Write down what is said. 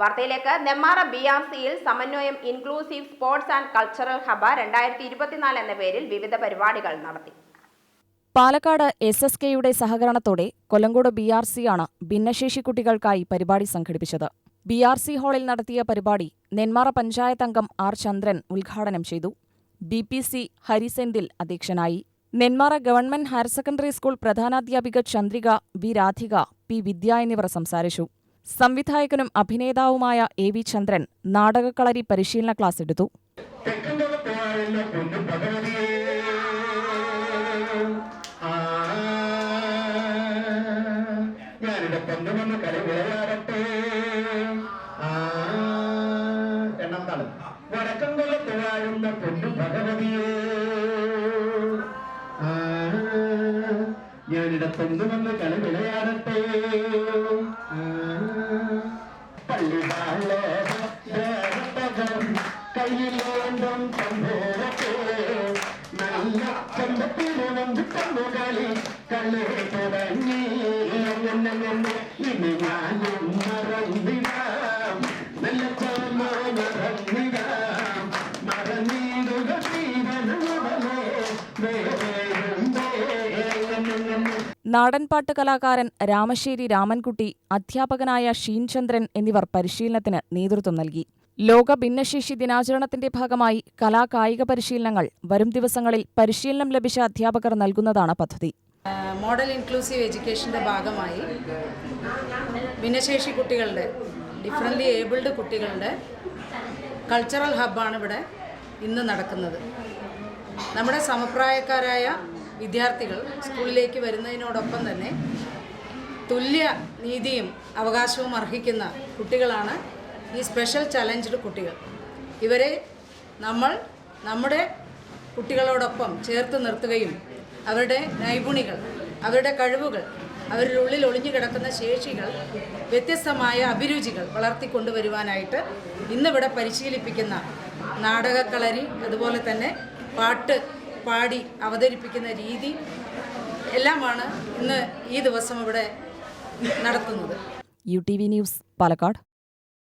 വാർത്തയിലേക്ക്. Nemmara B R സിയിൽ സമന്വയം inclusive sports and cultural hub രണ്ടായിരത്തി ഇരുപത്തിനാല് എന്ന പേരിൽ വിവിധ പരിപാടികൾ നടത്തി. പാലക്കാട് എസ് എസ് കെയുടെ സഹകരണത്തോടെ കൊല്ലങ്കോട് ബി ആർ സിയാണ് ഭിന്നശേഷി കുട്ടികൾക്കായി പരിപാടി സംഘടിപ്പിച്ചത്. ബി ആർ സി ഹാളിൽ നടത്തിയ പരിപാടി നെന്മാറ പഞ്ചായത്ത് അംഗം ആർ ചന്ദ്രൻ ഉദ്ഘാടനം ചെയ്തു. ബി പി സി ഹരിസെന്തിൽ അധ്യക്ഷനായി. Nenmara government higher secondary school പ്രധാനാധ്യാപിക Chandrika V Radhika P Vidya എന്നിവർ സംസാരിച്ചു. സംവിധായകനും അഭിനേതാവുമായ എ വി ചന്ദ്രൻ നാടകക്കളരി പരിശീലന ക്ലാസ് എടുത്തു. തെക്കുംകുളത്തുവാഴുന്ന വന്ന് കളി വിളയാടട്ടെ. കണ്ണുകളി കളി തുടങ്ങി ഇനി ഞാനും മറന്നിടാം നല്ല ചോമോ മറന്നിടാം മറന്നിടുക ജീവനവളെ വേറെ നാടൻപാട്ട് കലാകാരൻ രാമശ്ശേരി രാമൻകുട്ടി അധ്യാപകനായ ഷീൻചന്ദ്രൻ എന്നിവർ പരിശീലനത്തിന് നേതൃത്വം നൽകി. ലോക ഭിന്നശേഷി ദിനാചരണത്തിന്റെ ഭാഗമായി കലാ കായിക പരിശീലനങ്ങൾ വരും ദിവസങ്ങളിൽ പരിശീലനം ലഭിച്ച അധ്യാപകർ നൽകുന്നതാണ് പദ്ധതി. മോഡൽ ഇൻക്ലൂസീവ് എഡ്യൂക്കേഷന്റെ ഭാഗമായി ഭിന്നശേഷി കുട്ടികളുടെ ഡിഫറന്റ്ലി ഏബിൾഡ് കുട്ടികളുടെ കൾച്ചറൽ ഹബ്ബാണ് ഇവിടെ ഇന്ന് നടക്കുന്നത്. നമ്മുടെ സമപ്രായക്കാരായ വിദ്യാർത്ഥികൾ സ്കൂളിലേക്ക് വരുന്നതിനോടൊപ്പം തന്നെ തുല്യ നീതിയും അവകാശവും അർഹിക്കുന്ന കുട്ടികളാണ് ഈ സ്പെഷ്യൽ ചലഞ്ച്ഡ് കുട്ടികൾ. ഇവരെ നമ്മൾ നമ്മുടെ കുട്ടികളോടൊപ്പം ചേർത്ത് നിർത്തുകയും അവരുടെ നൈപുണികൾ അവരുടെ കഴിവുകൾ അവരുടെ ഉള്ളിൽ ഒളിഞ്ഞു കിടക്കുന്ന ശേഷികൾ വ്യത്യസ്തമായ അഭിരുചികൾ വളർത്തിക്കൊണ്ടുവരുവാനായിട്ട് ഇന്നിവിടെ പരിശീലിപ്പിക്കുന്ന നാടകക്കളരി അതുപോലെ തന്നെ പാട്ട് പാടി അവതരിപ്പിക്കുന്ന രീതി എല്ലാമാണ് ഇന്ന് ഈ ദിവസം ഇവിടെ നടത്തുന്നത്. U T V news Palakkad.